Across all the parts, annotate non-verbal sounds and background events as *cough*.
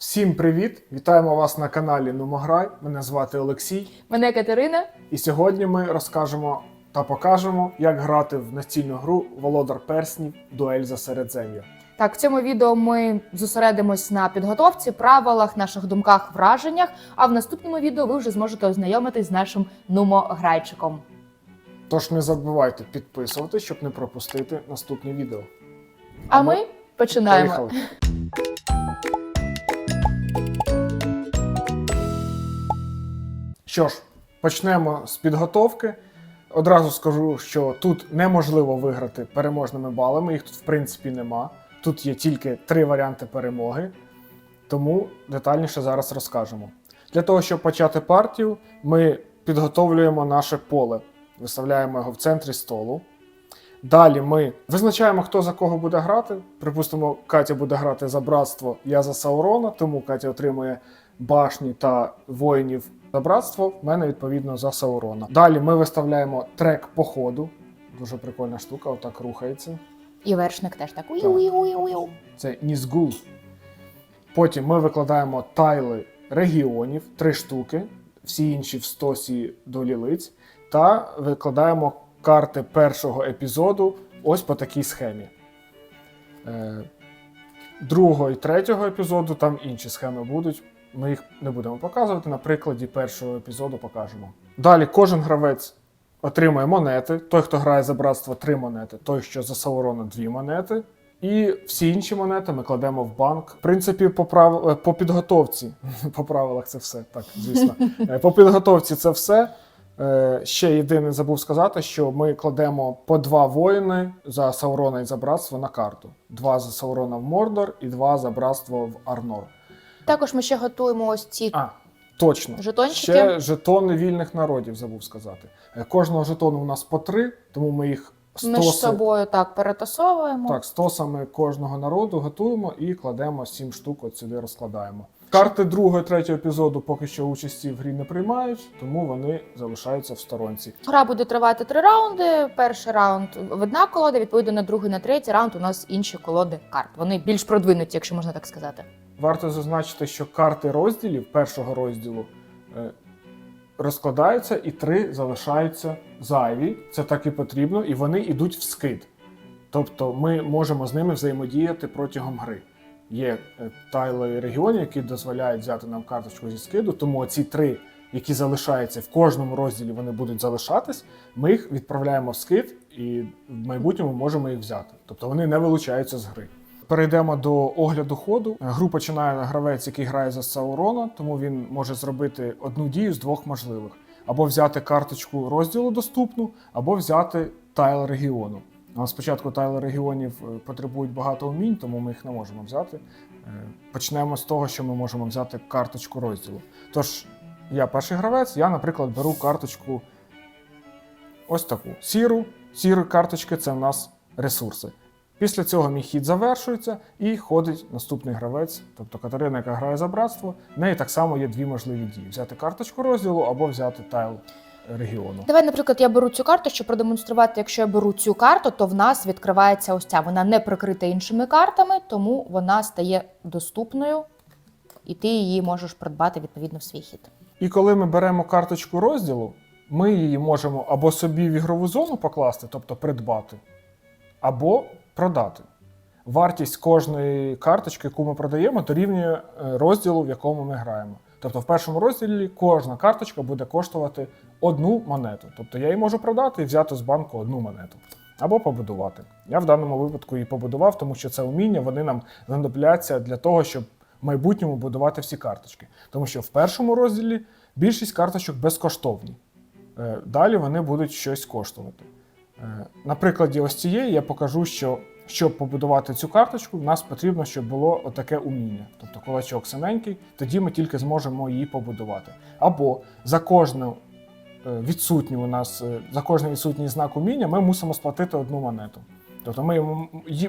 Всім привіт! Вітаємо вас на каналі Нумограй. Мене звати Олексій. Мене Катерина. І сьогодні ми розкажемо та покажемо, як грати в настільну гру Володар Перснів Дуель за Середзем'я. Так, в цьому відео ми зосередимось на підготовці, правилах, наших думках, враженнях. А в наступному відео ви вже зможете ознайомитись з нашим нумо-грайчиком. Тож не забувайте підписувати, щоб не пропустити наступні відео. А ми починаємо. Поїхали! Що ж, почнемо з підготовки. Одразу скажу, що тут неможливо виграти переможними балами, їх тут в принципі нема. Тут є тільки три варіанти перемоги, тому детальніше зараз розкажемо. Для того, щоб почати партію, ми підготовлюємо наше поле, виставляємо його в центрі столу. Далі ми визначаємо, хто за кого буде грати. Припустимо, Катя буде грати за братство, я за Саурона, тому Катя отримує башні та воїнів за братство. В мене відповідно за Саурона. Далі ми виставляємо трек по ходу. Дуже прикольна штука, отак рухається. І вершник теж так. уй-уй-уй-уй. Це Нізгул. Потім ми викладаємо тайли регіонів, три штуки, всі інші в стосі до лілиць, та викладаємо карти першого епізоду ось по такій схемі. Е, другого і третього епізоду там інші схеми будуть. Ми їх не будемо показувати. На прикладі першого епізоду покажемо. Далі кожен гравець отримує монети. Той, хто грає за братство, три монети, той, що за Саурона, дві монети. І всі інші монети ми кладемо в банк. В принципі, по, прав... е, по підготовці, *laughs* по правилах це все, так, звісно. Е, По підготовці це все. Е, Ще єдине забув сказати, що ми кладемо по два воїни за Саурона і за братство на карту: два за Саурона в Мордор і два за братство в Арнор. Також ми ще готуємо ось ці А, точно. жетончики. Ще жетони вільних народів забув сказати. Е, Кожного жетону у нас по три, тому ми їх Між стоси, собою так перетасовуємо. так, стосами кожного народу готуємо і кладемо сім штук от сюди розкладаємо. Карти другого і третього епізоду поки що участі в грі не приймають, тому вони залишаються в сторонці. Гра буде тривати три раунди. Перший раунд в одна колода, відповідно на другий, на третій раунд у нас інші колоди карт. Вони більш продвинуті, якщо можна так сказати. Варто зазначити, що карти розділів першого розділу е, розкладаються, і три залишаються зайві. Це так і потрібно, і вони йдуть в скид. Тобто ми можемо з ними взаємодіяти протягом гри. Є е, тайли регіонів, які дозволяють взяти нам карточку зі скиду, тому ці три, які залишаються в кожному розділі, вони будуть залишатись. Ми їх відправляємо в скид і в майбутньому можемо їх взяти. Тобто вони не вилучаються з гри. Перейдемо до огляду ходу. Гру починає гравець, який грає за Саурона, тому він може зробити одну дію з двох можливих: або взяти карточку розділу доступну, або взяти тайл регіону. Спочатку тайли регіонів е, потребують багато умінь, тому ми їх не можемо взяти. Е, Почнемо з того, що ми можемо взяти карточку розділу. Тож, я перший гравець, я, наприклад, беру карточку ось таку сіру. Сірі карточки це в нас ресурси. Після цього мій хід завершується і ходить наступний гравець, тобто Катерина, яка грає за братство. В неї так само є дві можливі дії: взяти карточку розділу або взяти тайл регіону. Давай, наприклад, я беру цю карту, щоб продемонструвати, якщо я беру цю карту, то в нас відкривається ось ця. Вона не прикрита іншими картами, тому вона стає доступною, і ти її можеш придбати відповідно в свій хід. І коли ми беремо карточку розділу, ми її можемо або собі в ігрову зону покласти, тобто придбати, або продати. Вартість кожної карточки, яку ми продаємо, дорівнює е, розділу, в якому ми граємо. Тобто в першому розділі кожна карточка буде коштувати одну монету. Тобто я її можу продати і взяти з банку одну монету. Або побудувати. Я в даному випадку її побудував, тому що це уміння, вони нам знадобляться для того, щоб в майбутньому будувати всі карточки. Тому що в першому розділі більшість карточок безкоштовні. Е, Далі вони будуть щось коштувати. Е, На прикладі ось цієї я покажу, що щоб побудувати цю карточку, в нас потрібно, щоб було отаке уміння. Тобто кулачок синенький, тоді ми тільки зможемо її побудувати. Або за кожну е, відсутню у нас, е, за кожний відсутній знак уміння ми мусимо сплатити одну монету. Тобто ми,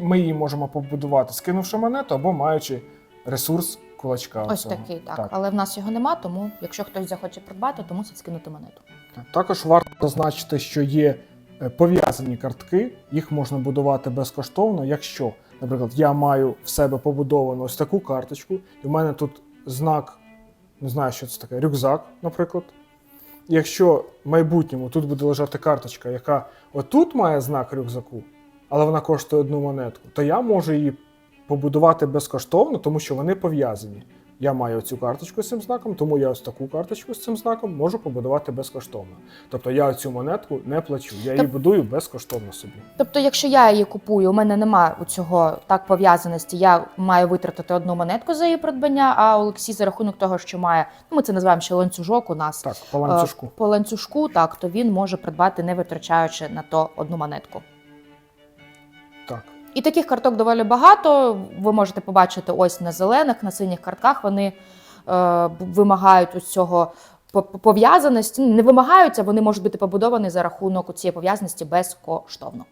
ми її можемо побудувати, скинувши монету, або маючи ресурс кулачка. Ось оцього. такий, так. Але в нас його нема, тому якщо хтось захоче придбати, то мусить скинути монету. Також варто зазначити, що є пов'язані картки, їх можна будувати безкоштовно, якщо Наприклад, я маю в себе побудовану ось таку карточку, і в мене тут знак, не знаю, що це таке, рюкзак, наприклад. Якщо в майбутньому тут буде лежати карточка, яка отут має знак рюкзаку, але вона коштує одну монетку, то я можу її побудувати безкоштовно, тому що вони пов'язані. Я маю цю карточку з цим знаком, тому я ось таку карточку з цим знаком можу побудувати безкоштовно. Тобто я цю монетку не плачу, я її Тоб- будую безкоштовно собі. Тобто, якщо я її купую, у мене немає у цього так пов'язаності, я маю витратити одну монетку за її придбання, а Олексій за рахунок того, що має, ну ми це називаємо ще ланцюжок у нас. Так, по ланцюжку. Е, По ланцюжку, так, то він може придбати, не витрачаючи на то одну монетку. І таких карток доволі багато. Ви можете побачити ось на зелених, на синіх картках. Вони е, вимагають ось цього по- по- пов'язаності. Не вимагаються, вони можуть бути побудовані за рахунок цієї пов'язаності безкоштовно.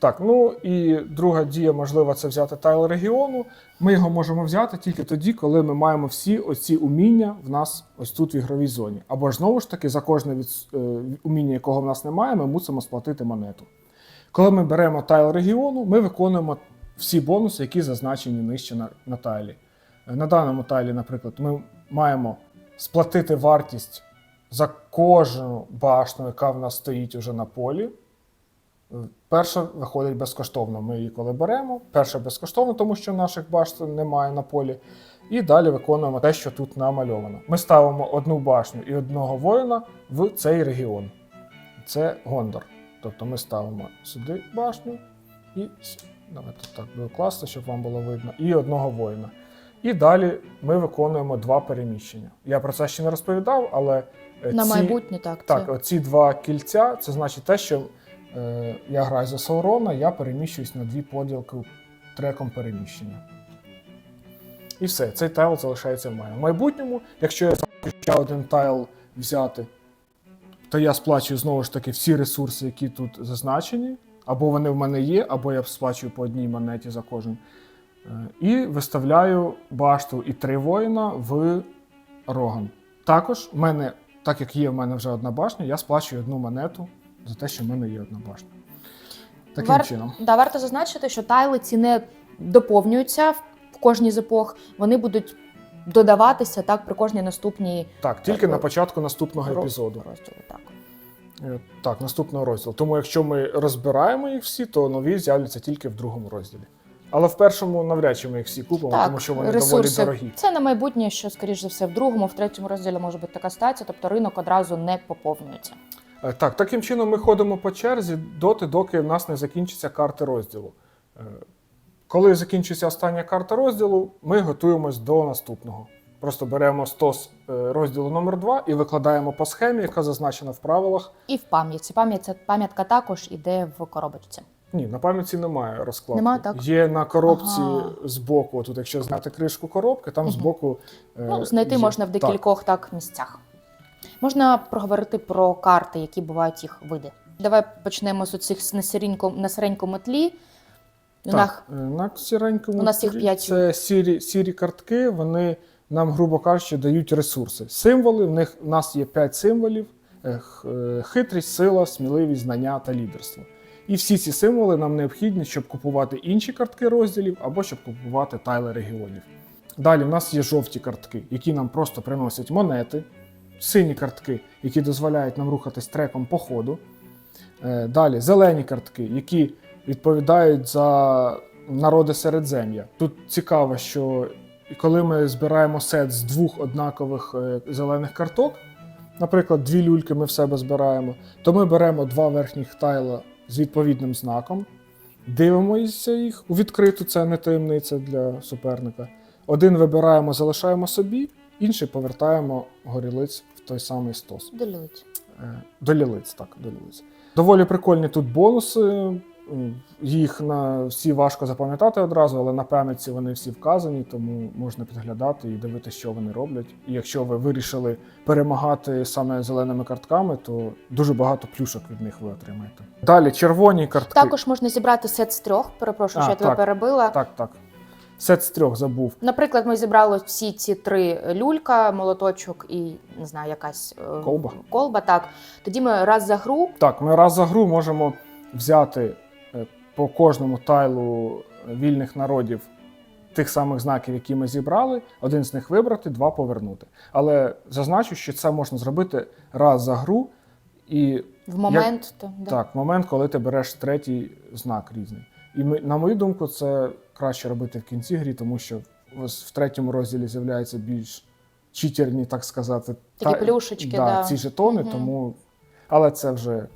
Так, ну і друга дія, можливо, це взяти тайл регіону. Ми його можемо взяти тільки тоді, коли ми маємо всі оці уміння в нас ось тут в ігровій зоні. Або ж знову ж таки, за кожне від, е, уміння, якого в нас немає, ми мусимо сплатити монету. Коли ми беремо тайл регіону, ми виконуємо всі бонуси, які зазначені нижче на, на тайлі. Е, На даному тайлі, наприклад, ми маємо сплатити вартість за кожну башню, яка в нас стоїть уже на полі. Перша виходить безкоштовно. Ми її коли беремо. Перша безкоштовно, тому що наших башт немає на полі. І далі виконуємо те, що тут намальовано. Ми ставимо одну башню і одного воїна в цей регіон. Це Гондор. Тобто ми ставимо сюди башню і давайте так буде класно, щоб вам було видно, і одного воїна. І далі ми виконуємо два переміщення. Я про це ще не розповідав, але е, На ці... майбутнє, так. Так, це. оці два кільця це значить те, що е, я граю за Саурона, я переміщуюсь на дві поділки треком переміщення. І все, цей тайл залишається в мене. В майбутньому, якщо я захочу ще один тайл взяти, то я сплачую знову ж таки всі ресурси, які тут зазначені, або вони в мене є, або я сплачую по одній монеті за кожен. Е, І виставляю башту і три воїна в Роган. Також в мене, так як є в мене вже одна башня, я сплачую одну монету за те, що в мене є одна башня. Таким Вар- чином. Да, варто зазначити, що тайли ці не доповнюються в в кожній з епох. Вони будуть додаватися так при кожній наступній Так, тільки Так, на початку наступного роз- епізоду. розділу. Так. Е, Так, наступного розділу. Тому якщо ми розбираємо їх всі, то нові з'являться тільки в другому розділі. Але в першому навряд чи ми їх всі купимо, Так, тому що вони ресурси. доволі дорогі. Це на майбутнє, що, скоріш за все, в другому, в третьому розділі може бути така стація, тобто ринок одразу не поповнюється. Е, Так, таким чином ми ходимо по черзі доти, доки в нас не закінчаться карти розділу. Коли закінчиться остання карта розділу, ми готуємось до наступного. Просто беремо стос е, розділу номер 2 і викладаємо по схемі, яка зазначена в правилах. І в пам'ятці. Пам'ять, пам'ятка також іде в коробочці. Ні, на пам'ятці немає розкладки. Нема, так? Є на коробці Ага. збоку. Тут, якщо зняти кришку коробки, там Мгм. збоку. е, Ну, знайти є. можна в декількох так. місцях. Можна проговорити про карти, які бувають їх види. Давай почнемо з цих на сіренькому тлі. У Так, е, на сіренькому У нас їх п'ять. Це сірі, сірі картки, вони нам, грубо кажучи, дають ресурси. Символи, в них в нас є 5 символів: е, е, хитрість, сила, сміливість, знання та лідерство. І всі ці символи нам необхідні, щоб купувати інші картки розділів або щоб купувати тайли регіонів. Далі в нас є жовті картки, які нам просто приносять монети, сині картки, які дозволяють нам рухатись треком по ходу. Далі зелені картки, які відповідають за народи Середзем'я. Тут цікаво, що коли ми збираємо сет з двох однакових е, зелених карток, наприклад, дві люльки ми в себе збираємо, то ми беремо два верхніх тайла з відповідним знаком, дивимося їх у відкриту, це не таємниця для суперника. Один вибираємо, залишаємо собі, інший повертаємо горілиць в той самий стос. Долюють. Е, До лілиць, так, до лілиць. Доволі прикольні тут бонуси. Їх на всі важко запам'ятати одразу, але на пам'ятці вони всі вказані, тому можна підглядати і дивитися, що вони роблять. І якщо ви вирішили перемагати саме зеленими картками, то дуже багато плюшок від них ви отримаєте. Далі червоні картки. Також можна зібрати сет з трьох. Перепрошую, А, що я тебе перебила. Так, так. Сет з трьох забув. Наприклад, ми зібрали всі ці три люлька, молоточок і не знаю, якась е, Колба. колба. Так тоді ми раз за гру Так, ми раз за гру можемо взяти по кожному тайлу вільних народів тих самих знаків, які ми зібрали, один з них вибрати, два повернути. Але зазначу, що це можна зробити раз за гру, і В момент то, да. так, момент, коли ти береш третій знак різний. І ми, на мою думку, це краще робити в кінці грі, тому що в третьому розділі з'являються більш читерні, так сказати, Такі плюшечки, да, да. ці жетони, Мгм. тому. Але це вже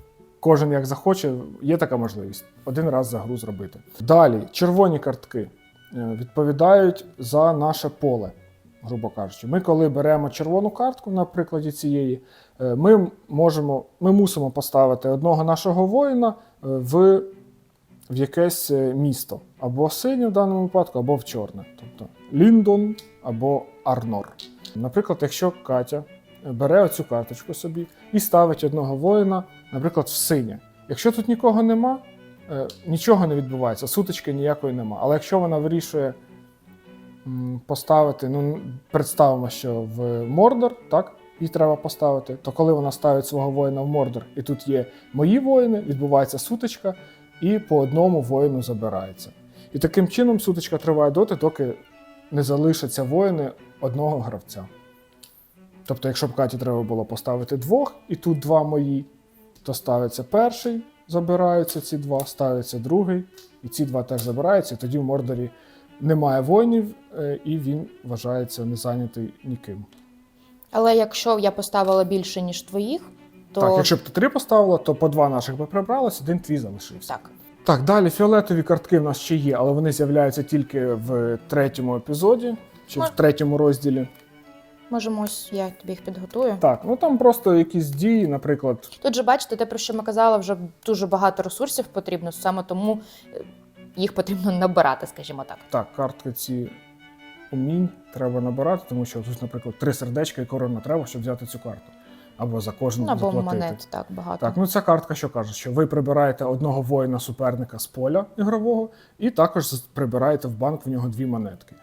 кожен як захоче, є така можливість один раз за гру зробити. Далі, червоні картки е, відповідають за наше поле, грубо кажучи. Ми, коли беремо червону картку, на прикладі цієї, е, ми можемо, ми мусимо поставити одного нашого воїна е, в, в якесь місто. Або синє в даному випадку, або в чорне. Тобто Ліндон або Арнор. Наприклад, якщо Катя бере оцю карточку собі і ставить одного воїна, наприклад, в синє. Якщо тут нікого нема, е, нічого не відбувається, сутички ніякої нема. Але якщо вона вирішує поставити, ну представимо, що в Мордор, так, їй треба поставити, то коли вона ставить свого воїна в Мордор, і тут є мої воїни, відбувається сутичка, і по одному воїну забирається. І таким чином сутичка триває доти, доки не залишаться воїни одного гравця. Тобто, якщо б Каті треба було поставити двох, і тут два мої, то ставиться перший, забираються ці два, ставиться другий, і ці два теж забираються. І тоді в Мордорі немає воїнів, е, і він вважається не зайнятий ніким. Але якщо я поставила більше, ніж твоїх, то Так, якщо б ти три поставила, то по два наших би прибралось, один твій залишився. так. Так, далі фіолетові картки в нас ще є, але вони з'являються тільки в третьому епізоді чи в третьому розділі. Можемо ось я тобі їх підготую. Так, ну там просто якісь дії, наприклад, Тут же бачите, те, про що ми казали, вже дуже багато ресурсів потрібно, саме тому е, їх потрібно набирати, скажімо так. Так, картки ці умінь треба набирати, тому що тут, наприклад, три сердечка і корона треба, щоб взяти цю карту. Або за кожну Ну, або заплатити. монет так багато. Так, ну ця картка що каже, що ви прибираєте одного воїна суперника з поля ігрового, і також прибираєте в банк в нього дві монетки.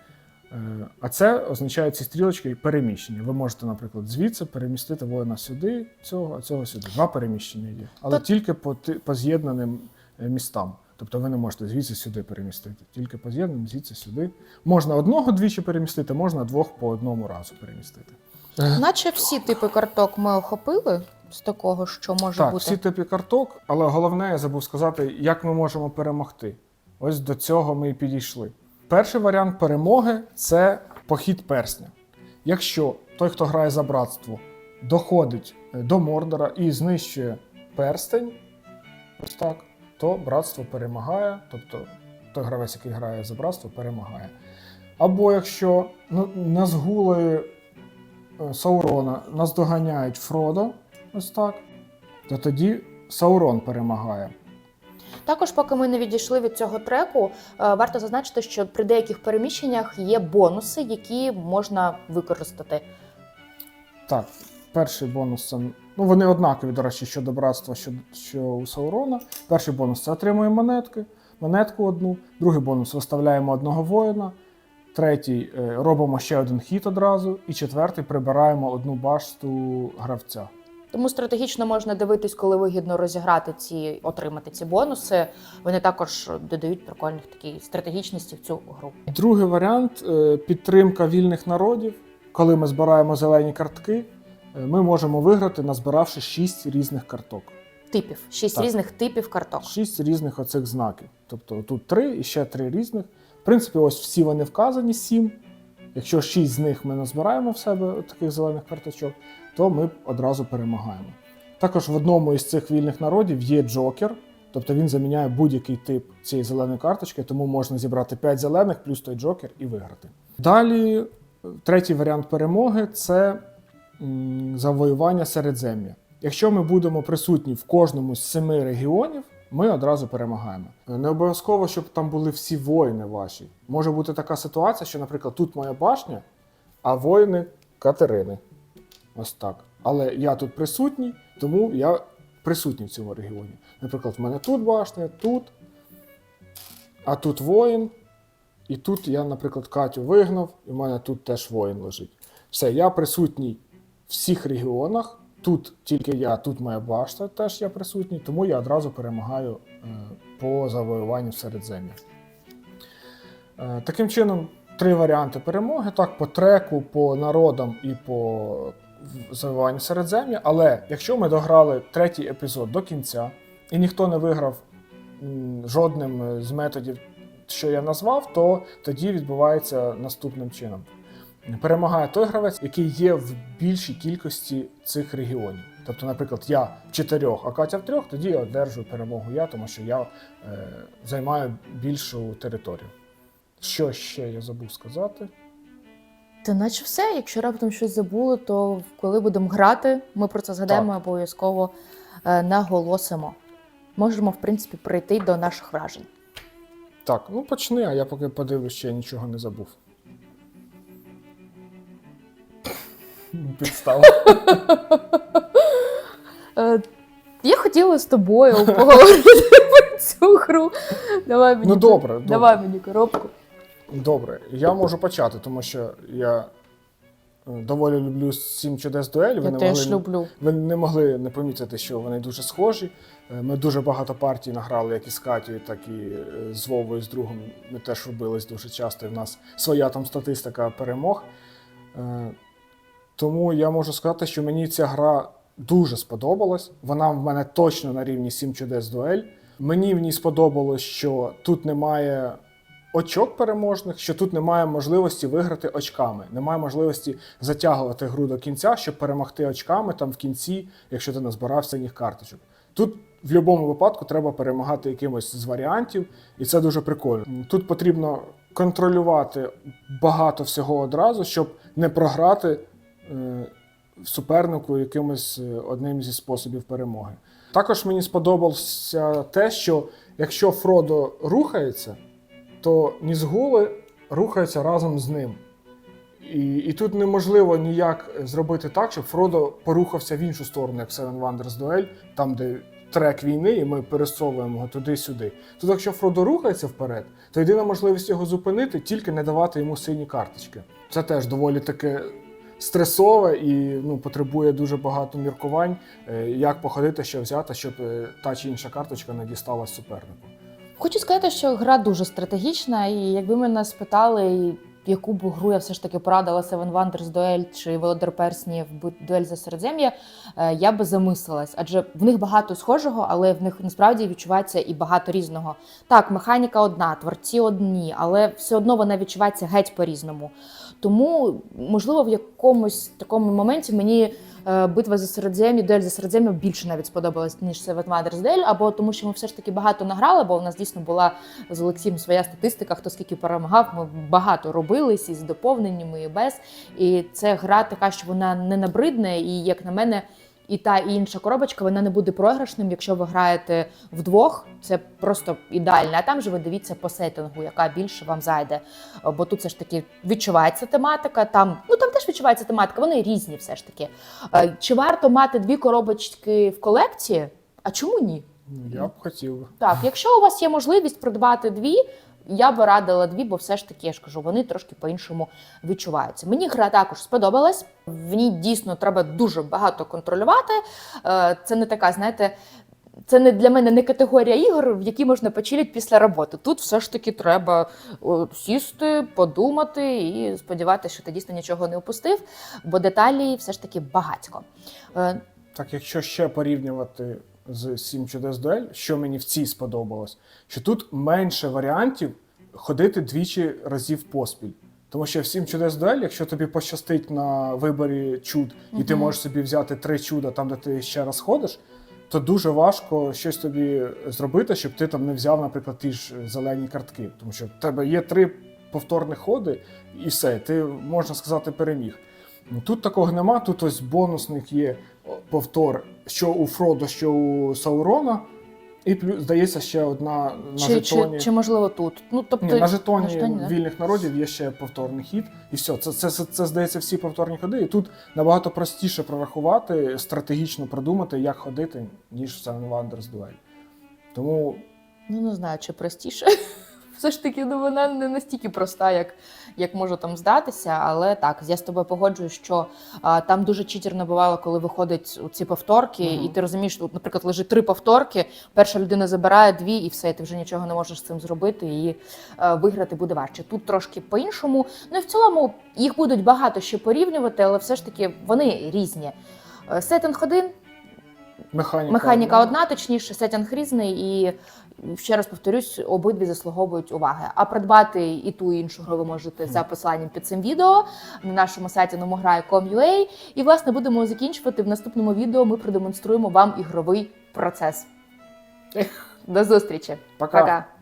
Е, А це означає ці стрілочки переміщення. Ви можете, наприклад, звідси перемістити воїна сюди, цього, а цього сюди. Два переміщення є. Але Тут- тільки по, по з'єднаним е, містам. Тобто ви не можете звідси сюди перемістити. Тільки по з'єднаним, звідси сюди. Можна одного двічі перемістити, можна двох по одному разу перемістити. Наче всі типи карток ми охопили з такого, що може Так, бути. всі типи карток, але головне, я забув сказати, як ми можемо перемогти. Ось до цього ми і підійшли. Перший варіант перемоги це похід персня. Якщо той, хто грає за братство, доходить е, до Мордора і знищує перстень, ось так, то братство перемагає, тобто той гравець, який грає за братство, перемагає. Або якщо назгули е, Саурона наздоганяють Фродо, ось так, то тоді Саурон перемагає. Також, поки ми не відійшли від цього треку, е, варто зазначити, що при деяких переміщеннях є бонуси, які можна використати. Так, перший бонус це. Ну, вони однакові, до речі, щодо братства, що, що у Саурона. Перший бонус це отримуємо монетки, монетку одну. Другий бонус виставляємо одного воїна. Третій е, робимо ще один хід одразу. І четвертий прибираємо одну башту гравця. Тому стратегічно можна дивитись, коли вигідно розіграти ці, отримати ці бонуси. Вони також додають прикольних такій стратегічності в цю гру. Другий варіант е, підтримка вільних народів. Коли ми збираємо зелені картки, е, ми можемо виграти, назбиравши 6 різних карток. Типів, шість Так. різних типів карток. Шість різних оцих знаків. Тобто тут три і ще три різних. В принципі, ось всі вони вказані, сім. Якщо шість з них ми назбираємо в себе таких зелених карточок, то ми одразу перемагаємо. Також в одному із цих вільних народів є джокер, тобто він заміняє будь-який тип цієї зеленої карточки, тому можна зібрати 5 зелених плюс той джокер і виграти. Далі, е, третій варіант перемоги це завоювання середзем'я. Якщо ми будемо присутні в кожному з семи регіонів, ми одразу перемагаємо. Не обов'язково, щоб там були всі воїни ваші. Може бути така ситуація, що, наприклад, тут моя башня, а воїни Катерини. Ось так. Але я тут присутній, тому я присутній в цьому регіоні. Наприклад, в мене тут башня, тут, а тут воїн, і тут я, наприклад, Катю вигнав, і в мене тут теж воїн лежить. Все, я присутній в всіх регіонах. Тут тільки я, тут моя башта теж я присутній, тому я одразу перемагаю е, по завоюванню Середзем'я. Е, Таким чином, три варіанти перемоги: так, по треку, по народам і по в- Середзем'я. Але якщо ми дограли третій епізод до кінця, і ніхто не виграв жодним з методів, що я назвав, то тоді відбувається наступним чином. Перемагає той гравець, який є в більшій кількості цих регіонів. Тобто, наприклад, я в чотирьох, а Катя в трьох, тоді я одержую перемогу я, тому що я е, займаю більшу територію. Що ще я забув сказати? Та наче все. Якщо раптом щось забули, то коли будемо грати, ми про це згадаємо обов'язково е, наголосимо. Можемо, в принципі, прийти до наших вражень. Так, ну почни, а я поки подивлюсь, чи я нічого не забув. *laughs* Підстава. *laughs* Е, я хотіла з тобою поговорити *laughs* про цю гру. Давай мені, Ну добре, добре. давай мені коробку. Добре, я можу почати, тому що я е, доволі люблю сім чудес дуель. Ви Я не теж могли, люблю. ви не могли не помітити, що вони дуже схожі. Е, Ми дуже багато партій награли, як і з Катєю, так і е, з Вовою, з другом. Ми теж робились дуже часто. І в нас своя там статистика перемог. Тому я можу сказати, що мені ця гра дуже сподобалась. Вона в мене точно на рівні 7 чудес дуель. Мені в ній сподобалось, що тут немає очок переможних, що тут немає можливості виграти очками. Немає можливості затягувати гру до кінця, щоб перемогти очками там в кінці, якщо ти назбирав синіх карточок. Тут в будь-якому випадку треба перемагати якимось з варіантів, і це дуже прикольно. Тут потрібно контролювати багато всього одразу, щоб не програти е, супернику якимось е, одним зі способів перемоги. Також мені сподобалося те, що якщо Фродо рухається, то Нізгули рухаються разом з ним. І, і тут неможливо ніяк зробити так, щоб Фродо порухався в іншу сторону, як в Seven Wonders Duel, там, де трек війни, і ми пересовуємо його туди-сюди. Тут, якщо Фродо рухається вперед, то єдина можливість його зупинити тільки не давати йому сині карточки. Це теж доволі таке стресове і ну, потребує дуже багато міркувань, е, як походити, що взяти, щоб е, та чи інша карточка не дісталась супернику. Хочу сказати, що гра дуже стратегічна, і якби мене спитали, яку б гру я все ж таки порадила Seven Wonders Дуель чи Володар бу- Дуель за Середзем'я, е, я би замислилась. Адже в них багато схожого, але в них насправді відчувається і багато різного. Так, механіка одна, творці одні, але все одно вона відчувається геть по-різному. Тому, можливо, в якомусь такому моменті мені битва за Середзем'я, дуель за Середзем'я більше навіть сподобалась, ніж Seven Wonders Дель, або тому, що ми все ж таки багато награли, бо у нас дійсно була з Олексієм своя статистика, хто скільки перемагав. Ми багато робились з доповненнями, і без. І це гра така, що вона не набридне, і як на мене. І та і інша коробочка вона не буде програшним, якщо ви граєте вдвох. Це просто ідеально. А там же ви дивіться по сеттингу, яка більше вам зайде. Е, Бо тут все ж таки відчувається тематика. Там ну там теж відчувається тематика. Вони різні, все ж таки. Е, Чи варто мати дві коробочки в колекції? А чому ні? Ну, я б хотів. Так, якщо у вас є можливість придбати дві, я би радила дві, бо все ж таки я ж кажу, вони трошки по-іншому відчуваються. Мені гра також сподобалась. В ній дійсно треба дуже багато контролювати. Е, Це не така, знаєте. Це не для мене не категорія ігор, в які можна почилити після роботи. Тут все ж таки треба сісти, подумати і сподіватися, що ти дійсно нічого не упустив, бо деталі все ж таки багатько. Е, Так, якщо ще порівнювати з 7 чудес дуель, що мені в цій сподобалось, що тут менше варіантів ходити двічі разів поспіль. Тому що в 7 чудес дуель, якщо тобі пощастить на виборі чуд, і ти можеш собі взяти три чуда там, де ти ще раз ходиш, то дуже важко щось тобі зробити, щоб ти там не взяв, наприклад, ті ж зелені картки. Тому що в тебе є три повторних ходи, і все, ти можна сказати, переміг. Тут такого нема. Тут ось бонусник є повтор, що у Фродо, що у Саурона. І плюс, здається, ще одна на чи, жетоні. чи, чи можливо тут? Ну тобто Ні, на жетоні, на жетоні, вільних народів є ще повторний хід, і все. Це, це, це, це здається всі повторні ходи. І тут набагато простіше прорахувати, стратегічно продумати, як ходити, ніж в Seven Wonders Duel. Тому Ну, не знаю, чи простіше. Все ж таки ну, вона не настільки проста, як, як може там здатися. Але так, я з тобою погоджуюсь, що а, там дуже читерно бувало, коли виходять ці повторки, Мгм. і ти розумієш, тут, наприклад, лежить три повторки, перша людина забирає дві, і все, ти вже нічого не можеш з цим зробити, і е, виграти буде важче. Тут трошки по-іншому. Ну і в цілому їх будуть багато що порівнювати, але все ж таки вони різні. Е, Сеттинг один, Механіка, Механіка одна, точніше, сетінг різний, і ще раз повторюсь, обидві заслуговують уваги. А придбати і ту і іншу гру ви можете за посиланням під цим відео на нашому сайті nomograi.com.ua. І власне будемо закінчувати в наступному відео. Ми продемонструємо вам ігровий процес. Ех, До зустрічі! пока. Пока!